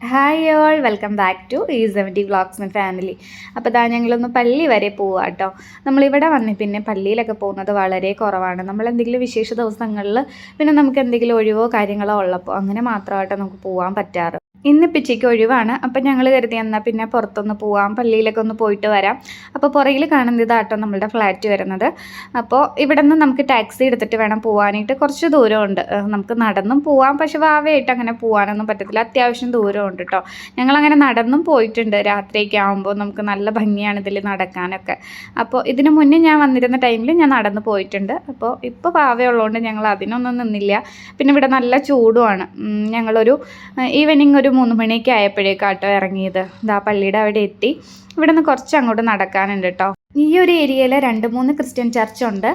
Hi all welcome back to ഈ seventy vlogs and family അപ്പോൾ ഇതാ ഞങ്ങളൊന്ന് പള്ളി വരെ പോവുക കേട്ടോ നമ്മളിവിടെ വന്ന് പിന്നെ പള്ളിയിലൊക്കെ പോകുന്നത് വളരെ കുറവാണ്. നമ്മൾ എന്തെങ്കിലും വിശേഷ ദിവസങ്ങളിൽ പിന്നെ നമുക്ക് എന്തെങ്കിലും ഒഴിവോ കാര്യങ്ങളോ ഉള്ളപ്പോൾ അങ്ങനെ മാത്രമായിട്ട് നമുക്ക് പോകാൻ പറ്റാറ്. ഇന്ന് പിച്ചയ്ക്ക് ഒഴിവാണ്. അപ്പം ഞങ്ങൾ കരുതി എന്നാൽ പിന്നെ പുറത്തൊന്ന് പോവാം പള്ളിയിലൊക്കെ ഒന്ന് പോയിട്ട് വരാം. അപ്പോൾ പുറകിൽ കാണുന്ന ഇതാട്ടോ നമ്മളുടെ ഫ്ലാറ്റ് വരുന്നത്. അപ്പോൾ ഇവിടെ നിന്ന് നമുക്ക് ടാക്സി എടുത്തിട്ട് വേണം പോകാനായിട്ട് കുറച്ച് ദൂരമുണ്ട്. നമുക്ക് നടന്നും പോവാം. പക്ഷെ വാവയായിട്ട് അങ്ങനെ പോകാനൊന്നും പറ്റത്തില്ല. അത്യാവശ്യം ദൂരമുണ്ട് കേട്ടോ ഞങ്ങളങ്ങനെ നടന്നും പോയിട്ടുണ്ട്. രാത്രിയൊക്കെ ആകുമ്പോൾ നമുക്ക് നല്ല ഭംഗിയാണ് ഇതിൽ നടക്കാനൊക്കെ. അപ്പോൾ ഇതിന് മുന്നേ ഞാൻ വന്നിരുന്ന ടൈമിൽ ഞാൻ നടന്ന് പോയിട്ടുണ്ട്. അപ്പോൾ ഇപ്പോൾ പാവയുള്ളതുകൊണ്ട് ഞങ്ങൾ അതിനൊന്നും നിന്നില്ല. പിന്നെ ഇവിടെ നല്ല ചൂടുമാണ്. ഞങ്ങളൊരു ഈവനിങ് ഒരു മൂന്ന് മണിയൊക്കെ ആയപ്പോഴേക്കാട്ടോ ഇറങ്ങിയത്. ഇതാ പള്ളിയുടെ അവിടെ എത്തി. ഇവിടെ നിന്ന് കുറച്ച് അങ്ങോട്ട് നടക്കാനുണ്ട് കേട്ടോ ഈ ഒരു ഏരിയയിൽ രണ്ട് മൂന്ന് ക്രിസ്ത്യൻ ചർച്ച് ഉണ്ട്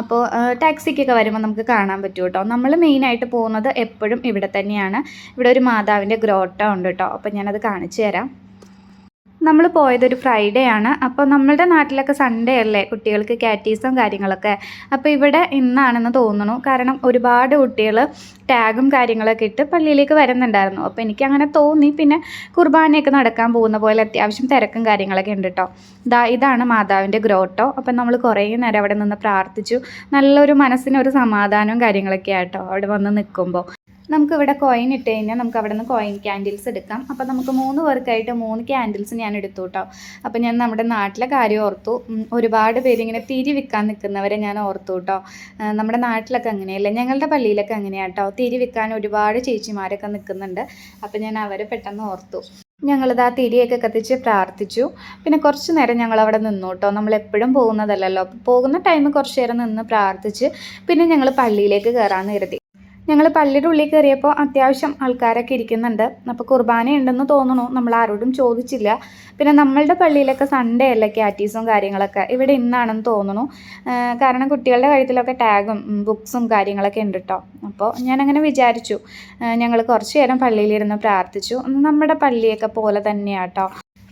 അപ്പോൾ ടാക്സിക്കൊക്കെ വരുമ്പോൾ നമുക്ക് കാണാൻ പറ്റും കേട്ടോ നമ്മൾ മെയിനായിട്ട് പോകുന്നത് എപ്പോഴും ഇവിടെ തന്നെയാണ്. ഇവിടെ ഒരു മാതാവിന്റെ ഗ്രോട്ട ഉണ്ട് കേട്ടോ അപ്പോൾ ഞാനത് കാണിച്ചു തരാം. നമ്മൾ പോയതൊരു ഫ്രൈഡേ ആണ്. അപ്പോൾ നമ്മളുടെ നാട്ടിലൊക്കെ സൺഡേ അല്ലേ കുട്ടികൾക്ക് കാറ്റീസും കാര്യങ്ങളൊക്കെ? അപ്പോൾ ഇവിടെ ഇന്നാണെന്ന് തോന്നുന്നു. കാരണം ഒരുപാട് കുട്ടികൾ ടാഗും കാര്യങ്ങളൊക്കെ ഇട്ട് പള്ളിയിലേക്ക് വരുന്നുണ്ടായിരുന്നു. അപ്പോൾ എനിക്ക് അങ്ങനെ തോന്നി. പിന്നെ കുർബാനയൊക്കെ നടക്കാൻ പോകുന്ന പോലെ അത്യാവശ്യം തിരക്കും കാര്യങ്ങളൊക്കെ ഉണ്ട് കേട്ടോ ഇതാ ഇതാണ് മാതാവിന്റെ ഗ്രോട്ടോ. അപ്പം നമ്മൾ കുറേ നേരം അവിടെ നിന്ന് പ്രാർത്ഥിച്ചു. നല്ലൊരു മനസ്സിനൊരു സമാധാനവും കാര്യങ്ങളൊക്കെ ആട്ടോ അവിടെ വന്ന് നിൽക്കുമ്പോൾ നമുക്ക് ഇവിടെ കോയിൻ ഇട്ട് കഴിഞ്ഞാൽ നമുക്ക് അവിടെ നിന്ന് കോയിൻ ക്യാൻഡിൽസ് എടുക്കാം. അപ്പോൾ നമുക്ക് മൂന്ന് പേർക്കായിട്ട് മൂന്ന് ക്യാൻഡിൽസ് ഞാൻ എടുത്തു കേട്ടോ അപ്പോൾ ഞാൻ നമ്മുടെ നാട്ടിലെ കാര്യം ഓർത്തു. ഒരുപാട് പേരിങ്ങനെ തിരി വിൽക്കാൻ നിൽക്കുന്നവരെ ഞാൻ ഓർത്തു കേട്ടോ നമ്മുടെ നാട്ടിലൊക്കെ അങ്ങനെയല്ല? ഞങ്ങളുടെ പള്ളിയിലൊക്കെ അങ്ങനെയാണ് കേട്ടോ തിരി വിൽക്കാൻ ഒരുപാട് ചേച്ചിമാരൊക്കെ നിൽക്കുന്നുണ്ട്. അപ്പോൾ ഞാൻ അവരെ പെട്ടെന്ന് ഓർത്തു. ഞങ്ങളിത് ആ തിരിയൊക്കെ കത്തിച്ച് പ്രാർത്ഥിച്ചു. പിന്നെ കുറച്ച് നേരം ഞങ്ങൾ അവിടെ നിന്നു കേട്ടോ നമ്മൾ എപ്പോഴും പോകുന്നതല്ലല്ലോ. പോകുന്ന ടൈം കുറച്ച് നേരം നിന്ന് പ്രാർത്ഥിച്ച് പിന്നെ ഞങ്ങൾ പള്ളിയിലേക്ക് കയറാൻ കരുതി. ഞങ്ങൾ പള്ളിയുടെ ഉള്ളിൽ കയറിയപ്പോൾ അത്യാവശ്യം ആൾക്കാരൊക്കെ ഇരിക്കുന്നുണ്ട്. അപ്പോൾ കുർബാന ഉണ്ടെന്ന് തോന്നുന്നു. നമ്മൾ ആരോടും ചോദിച്ചില്ല. പിന്നെ നമ്മളുടെ പള്ളിയിലൊക്കെ സൺഡേ അല്ലേ ക്യാറ്റീസും കാര്യങ്ങളൊക്കെ? ഇവിടെ ഇന്നാണെന്ന് തോന്നുന്നു. കാരണം കുട്ടികളുടെ കഴുത്തിലൊക്കെ ടാഗും ബുക്സും കാര്യങ്ങളൊക്കെ ഉണ്ട് കേട്ടോ അപ്പോൾ ഞാനങ്ങനെ വിചാരിച്ചു. ഞങ്ങൾ കുറച്ച് നേരം പള്ളിയിലിരുന്ന് പ്രാർത്ഥിച്ചു. നമ്മുടെ പള്ളിയൊക്കെ പോലെ തന്നെയാട്ടോ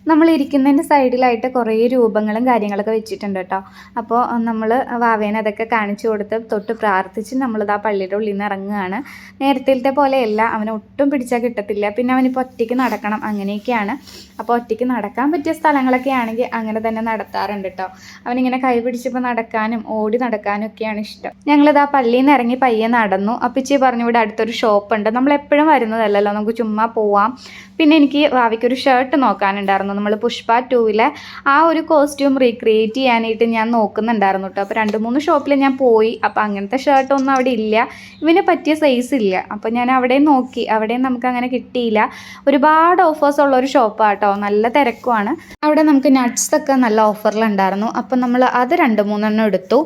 നമ്മൾ ഇരിക്കുന്നതിന്റെ സൈഡിലായിട്ട് കുറേ രൂപങ്ങളും കാര്യങ്ങളൊക്കെ വെച്ചിട്ടുണ്ട് കേട്ടോ. അപ്പോൾ നമ്മൾ വാവേനെ അതൊക്കെ കാണിച്ചു കൊടുത്ത് തൊട്ട് പ്രാർത്ഥിച്ച് നമ്മളിത് ആ പള്ളിയുടെ ഉള്ളിൽ നിന്ന് ഇറങ്ങുകയാണ്. നേരത്തെ പോലെയല്ല അവനെ ഒട്ടും പിടിച്ചാൽ കിട്ടത്തില്ല. പിന്നെ അവനിപ്പോൾ ഒറ്റയ്ക്ക് നടക്കണം അങ്ങനെയൊക്കെയാണ്. അപ്പോൾ ഒറ്റയ്ക്ക് നടക്കാൻ പറ്റിയ സ്ഥലങ്ങളൊക്കെ ആണെങ്കിൽ അങ്ങനെ തന്നെ നടത്താറുണ്ട് കേട്ടോ. അവനിങ്ങനെ കൈ പിടിച്ചപ്പോൾ നടക്കാനും ഓടി നടക്കാനും ഒക്കെയാണ് ഇഷ്ടം. ഞങ്ങളിത് ആ പള്ളിയിൽ നിന്ന് ഇറങ്ങി പയ്യെ നടന്നു. അപ്പിച്ചി പറഞ്ഞു ഇവിടെ അടുത്തൊരു ഷോപ്പുണ്ട്. നമ്മൾ എപ്പോഴും വരുന്നതല്ലല്ലോ. നമുക്ക് ചുമ്മാ പോവാം. പിന്നെ എനിക്ക് വാവിക്കൊരു ഷർട്ട് നോക്കാനുണ്ടായിരുന്നു. നമ്മൾ പുഷ്പ ടൂവിലെ ആ ഒരു കോസ്റ്റ്യൂം റീക്രിയേറ്റ് ചെയ്യാനായിട്ട് ഞാൻ നോക്കുന്നുണ്ടായിരുന്നു കേട്ടോ അപ്പോൾ രണ്ട് മൂന്ന് ഷോപ്പിൽ ഞാൻ പോയി. അപ്പോൾ അങ്ങനത്തെ ഷർട്ടൊന്നും അവിടെ ഇല്ല. ഇവന് പറ്റിയ സൈസ് ഇല്ല. അപ്പോൾ ഞാൻ അവിടെ നോക്കി. അവിടെയും നമുക്ക് അങ്ങനെ കിട്ടിയില്ല. ഒരുപാട് ഓഫേഴ്സ് ഉള്ള ഒരു ഷോപ്പാണ് കേട്ടോ നല്ല തിരക്കുമാണ് അവിടെ നമുക്ക് നട്ട്സൊക്കെ നല്ല ഓഫറിലുണ്ടായിരുന്നു അപ്പോൾ നമ്മൾ അത് രണ്ട് മൂന്നെണ്ണം എടുത്തു.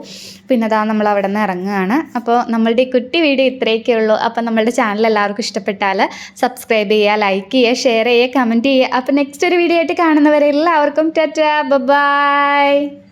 പിന്നെ അതാ നമ്മൾ അവിടെ നിന്ന് ഇറങ്ങുകയാണ്. അപ്പോൾ നമ്മളുടെ കുട്ടി വീഡിയോ ഇത്രയൊക്കെ ഉള്ളൂ. അപ്പോൾ നമ്മളുടെ ചാനൽ എല്ലാവർക്കും ഇഷ്ടപ്പെട്ടാൽ സബ്സ്ക്രൈബ് ചെയ്യുക ലൈക്ക് ചെയ്യുക ഷെയർ ചെയ്യുക കമന്റ് ചെയ്യുക. അപ്പോൾ നെക്സ്റ്റ് ഒരു വീഡിയോ ആയിട്ട് കാണുന്നവരെ എല്ലാവർക്കും ടാറ്റാ ബൈ.